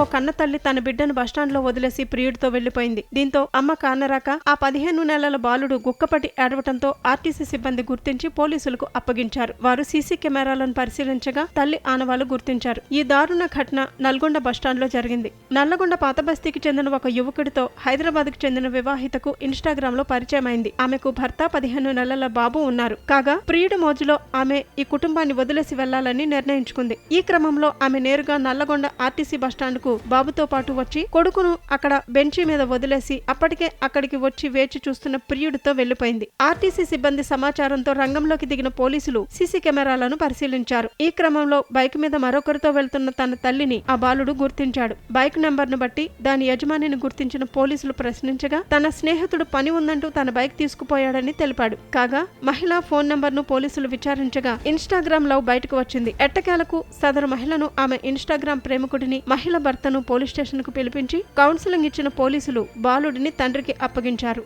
ఓ కన్న తల్లి తన బిడ్డను బస్టాండ్లో వదిలేసి ప్రియుడితో వెళ్ళిపోయింది దీంతో అమ్మ కానరాక ఆ పదిహేను నెలల బాలుడు గుక్కపటి ఏడవటంతో ఆర్టీసీ సిబ్బంది గుర్తించి పోలీసులకు అప్పగించారు. వారు సీసీ కెమెరాలను పరిశీలించగా తల్లి ఆనవాళ్ళు గుర్తించారు. ఈ దారుణ ఘటన నల్గొండ బస్టాండ్లో జరిగింది. నల్లగొండ పాత బస్తీకి చెందిన ఒక యువకుడితో హైదరాబాద్కు చెందిన వివాహితకు ఇన్స్టాగ్రామ్లో పరిచయమైంది. ఆమెకు భర్త పదిహేను నెలల బాబు ఉన్నారు. కాగా ప్రియుడి మోజులో ఆమె ఈ కుటుంబాన్ని వదిలేసి వెళ్ళాలని నిర్ణయించుకుంది. ఈ క్రమంలో ఆమె నేరుగా నల్లగొండ ఆర్టీసీ బస్టాండ్ కు బాబుతో పాటు వచ్చి కొడుకును అక్కడ బెంచి మీద వదిలేసి అప్పటికే అక్కడికి వచ్చి వేచి చూస్తున్న ప్రియుడితో వెళ్ళిపోయింది ఆర్టీసీ సిబ్బంది సమాచారంతో రంగంలోకి దిగిన పోలీసులు సీసీ కెమెరాలను పరిశీలించారు. ఈ క్రమంలో బైక్ మీద మరొకరితో వెళ్తున్న తన తల్లిని ఆ బాలుడు గుర్తించాడు. బైక్ నెంబర్ను బట్టి దాని యజమానిని గుర్తించిన పోలీసులు ప్రశ్నించగా తన స్నేహితుడు పని ఉందంటూ తన బైక్ తీసుకుపోయాడని తెలిపాడు. కాగా మహిళ ఫోన్ నంబర్ను పోలీసులు విచారించగా ఇన్స్టాగ్రామ్ లవ్ బయటకు వచ్చింది. ఎట్టకేలకు సదరు మహిళను ఆమె ఇన్స్టాగ్రామ్ ప్రేమికుడిని మహిళ భర్తను పోలీస్ స్టేషన్కు పిలిపించి కౌన్సిలింగ్ ఇచ్చిన పోలీసులు బాలుడిని తండ్రికి అప్పగించారు